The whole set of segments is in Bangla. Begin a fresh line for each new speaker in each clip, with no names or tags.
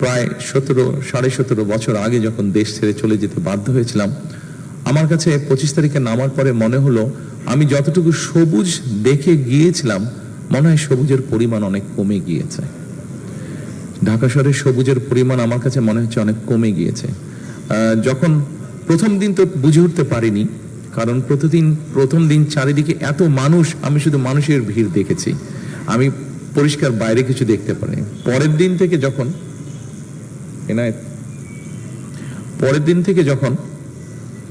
প্রায় সতেরো, সাড়ে সতেরো বছর আগে যখন দেশ ছেড়ে চলে যেতে বাধ্য হয়েছিলাম, আমার কাছে পঁচিশ তারিখে নামার পরে মনে হলো, আমি যতটুকু সবুজ দেখে গিয়েছিলাম, মনে হয় সবুজের পরিমাণ অনেক কমে গিয়েছে। ঢাকা শহরে সবুজের পরিমাণ আমার কাছে মনে হচ্ছে অনেক কমে গিয়েছে। যখন প্রথম দিন তো বুঝে উঠতে পারিনি, কারণ প্রতিদিন, প্রথম দিন চারিদিকে এত মানুষ, আমি শুধু মানুষের ভিড় দেখেছি। আমি পরিষ্কার বাইরে কিছু দেখতে পারিনি। পরের দিন থেকে যখন এনায়েত। পরের দিন থেকে যখন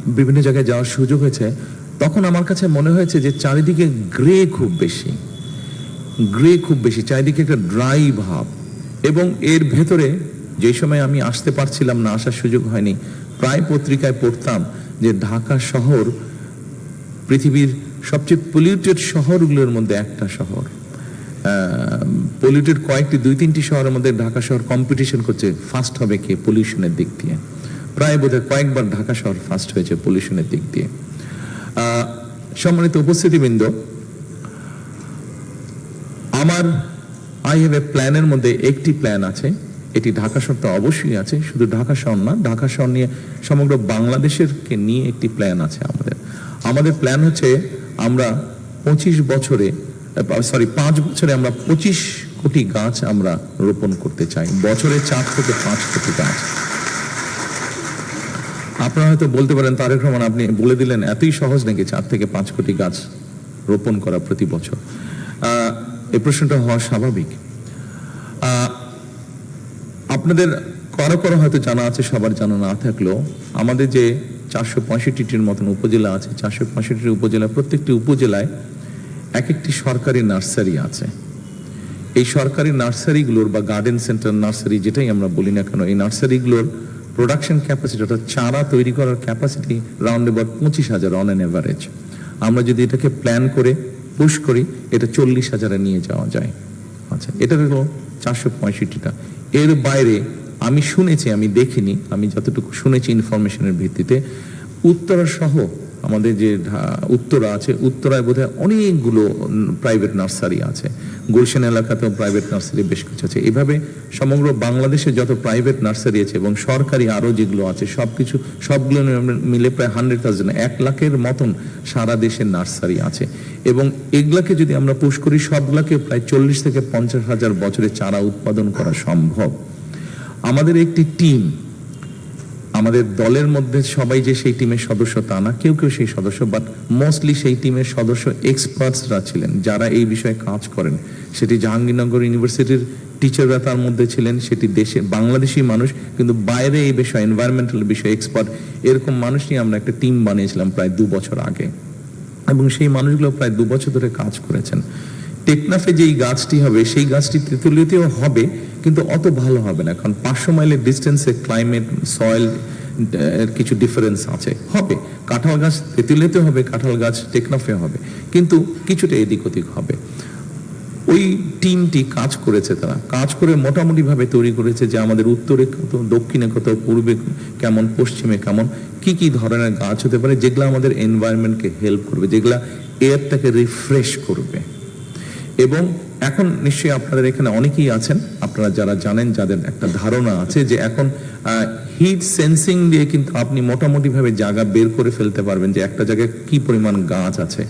বিভিন্ন জায়গায় যাওয়ার সুযোগ হয়েছে, তখন আমার কাছে মনে হয়েছে যে চারিদিকে গ্রে খুব বেশি। গ্রে খুব বেশি, চারিদিকে একটা ড্রাই ভাব। এবং এর ভেতরে যে সময় আমি আসতে পারছিলাম না, আসার সুযোগ হয়নি, প্রায় পত্রিকায় পড়তাম যে ঢাকা শহর পৃথিবীর সবচেয়ে পলিউটেড শহরগুলোর মধ্যে একটা শহর। পলিউটেড কয়েকটি, দুই, তিনটি শহরের মধ্যে ঢাকা শহর কম্পিটিশন করছে ফার্স্ট হবে কে পলিউশনের দিক দিয়ে। প্রায় বোধহয় কয়েকবার ঢাকা শহর ফার্স্ট হয়েছে পলিউশনের দিক দিয়ে। সম্মানিত উপস্থিতিবৃন্দ, আমার আই হ্যাভ এ প্ল্যানের মধ্যে একটি প্ল্যান আছে, এটি ঢাকা শহর তো অবশ্যই আছে, শুধু ঢাকা শহর না, ঢাকা শহর নিয়ে সমগ্র বাংলাদেশের কে নিয়ে একটি প্ল্যান আছে আমাদের। আমাদের প্ল্যান হচ্ছে আমরা পঁচিশ বছরে সরি পাঁচ বছরে আমরা পঁচিশ কোটি গাছ আমরা রোপণ করতে চাই। বছরে চার থেকে পাঁচ কোটি গাছ। আপনারা হয়তো বলতে পারেন, তারেক রহমান, আপনি বলে দিলেন, এতই সহজ নাকি চার থেকে পাঁচ কোটি গাছ রোপণ করা প্রতি বছর? এই প্রশ্নটা হওয়া স্বাভাবিক। আপনাদের কারও কারও হয়তো জানা আছে, সবার জানা না থাকলেও আমাদের যে চারশো পঁয়ষট্টিটির মতন উপজেলা আছে, চারশো পঁয়ষট্টি উপজেলা প্রত্যেকটি উপজেলায় এক একটি সরকারি নার্সারি আছে। এই সরকারি নার্সারিগুলোর বা গার্ডেন সেন্টার নার্সারি যেটাই আমরা বলি না কেন, এই নার্সারিগুলোর প্রোডাকশন ক্যাপাসিটি অর্থাৎ চারা তৈরি করার ক্যাপাসিটি রাউন্ড অ্যাবাউট পঁচিশ হাজার অন অ্যান অ্যাভারেজ আমরা যদি এটাকে প্ল্যান করে পুশ করি, এটা চল্লিশ হাজারে নিয়ে যাওয়া যায়। আচ্ছা এটা হলো চারশো পঁয়ষট্টিটা। এর বাইরে আমি শুনেছি, আমি দেখিনি, আমি যতটুকু শুনেছি ইনফরমেশনের ভিত্তিতে, উত্তরা সহ আমাদের যে উত্তরা আছে, উত্তরায় বোধহয় অনেকগুলো প্রাইভেট নার্সারি আছে। গুলশান এলাকাতেও প্রাইভেট নার্সারি বেশ কিছু আছে। এভাবে সমগ্র বাংলাদেশে যত প্রাইভেট নার্সারি আছে এবং সরকারি আরও যেগুলো আছে, সবকিছু সবগুলো মিলে প্রায় হান্ড্রেড থাউজেন্ড এক লাখের মতন সারা দেশের নার্সারি আছে। এবং এগুলাকে যদি আমরা পুশ করি, সবগুলাকে প্রায় চল্লিশ থেকে পঞ্চাশ হাজার বছরে চারা উৎপাদন করা সম্ভব। আমাদের একটি টিম আমাদের দলের মধ্যে সবাই যে সেই টিমের সদস্য তা না, কেউ কেউ সেই সদস্য বাট মোস্টলি সেই টিমের সদস্য এক্সপার্টসরা ছিলেন, যারা এই বিষয়ে কাজ করেন। সেটি জাহাঙ্গীরনগর ইউনিভার্সিটির টিচাররা তার মধ্যে ছিলেন, সেটি দেশে বাংলাদেশি মানুষ, কিন্তু বাইরে এই বিষয়ে এনভায়রনমেন্টাল বিষয়ে এক্সপার্ট এরকম মানুষ নিয়ে আমরা একটা টিম বানিয়েছিলাম প্রায় দু বছর আগে। এবং সেই মানুষগুলো প্রায় দু বছর ধরে কাজ করেছেন। টেকনাফে যেই গাছটি হবে, সেই গাছটি তেঁতুলিয়াতেও হবে কিন্তু অত ভালো হবে না, কারণ পাঁচশো মাইলের ডিস্টেন্সে ক্লাইমেট সয়েল কিছু ডিফারেন্স আছে। হবে। কাঁঠাল গাছ তেঁতুলিয়াতে হবে, কাঁঠাল গাছ টেকনাফে হবে, কিন্তু কিছুটা এদিক ওদিক হবে। ওই টিমটি কাজ করেছে তারা। কাজ করে মোটামুটিভাবে তৈরি করেছে যে আমাদের উত্তরে কত, দক্ষিণে কত, পূর্বে কেমন, পশ্চিমে কেমন, কি কি ধরনের গাছ হতে পারে, যেগুলো আমাদের এনভায়রনমেন্টকে হেল্প করবে, যেগুলা এয়ারটাকে রিফ্রেশ করবে। এবং এখন নিশ্চয়ই আপনাদের এখানে অনেকেই আছেন। আপনারা যারা জানেন, যাদের একটা ধারণা আছে যে এখন হিট সেন্সিং দিয়ে কিন্তু আপনি মোটামুটি ভাবে জায়গা বের করে ফেলতে পারবেন যে একটা জায়গায় কি পরিমাণ গাছ আছে।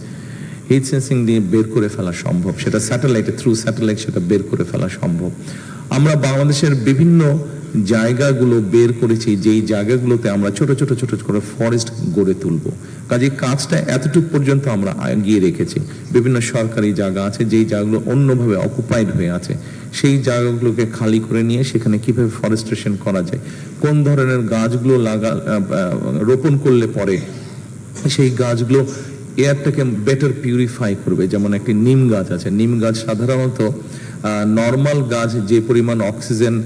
হিট সেন্সিং দিয়ে বের করে ফেলা সম্ভব, সেটা স্যাটেলাইটের থ্রু স্যাটেলাইট সেটা বের করে ফেলা সম্ভব। আমরা বাংলাদেশের বিভিন্ন জায়গাগুলো বের করেছি, যেই জায়গাগুলোতে আমরা ছোট ছোট ছোট করে ফরেস্ট গড়ে তুলব। কাজে কাজটা এতটুকু পর্যন্ত আমরা এগিয়ে রেখেছি। বিভিন্ন সরকারি জায়গা আছে, যেই জায়গাগুলো অন্যভাবে অকুপাইড হয়ে আছে। সেই জায়গাগুলোকে খালি করে নিয়ে সেখানে কীভাবে ফরেস্টেশন করা যায়, কোন ধরনের গাছগুলো লাগা রোপণ করলে পরে সেই গাছগুলো এয়ারটাকে বেটার পিউরিফাই করবে। যেমন একটি নিম গাছ আছে, নিম গাছ সাধারণত নর্মাল গাছ যে পরিমাণ অক্সিজেন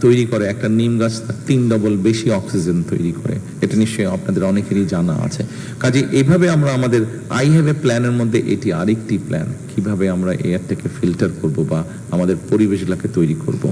তৈরি করে, একটা নিম গাছ তিন ডবল বেশি অক্সিজেন তৈরি করে। এটা নিশ্চয়ই আপনাদের অনেকেরই জানা আছে। কাজে এভাবে আমরা আমাদের আই হ্যাভ এ প্ল্যানের মধ্যে এটি আরেকটি প্ল্যান কীভাবে আমরা এয়ারটাকে ফিল্টার করব বা আমাদের পরিবেশগুলোকে তৈরি করব।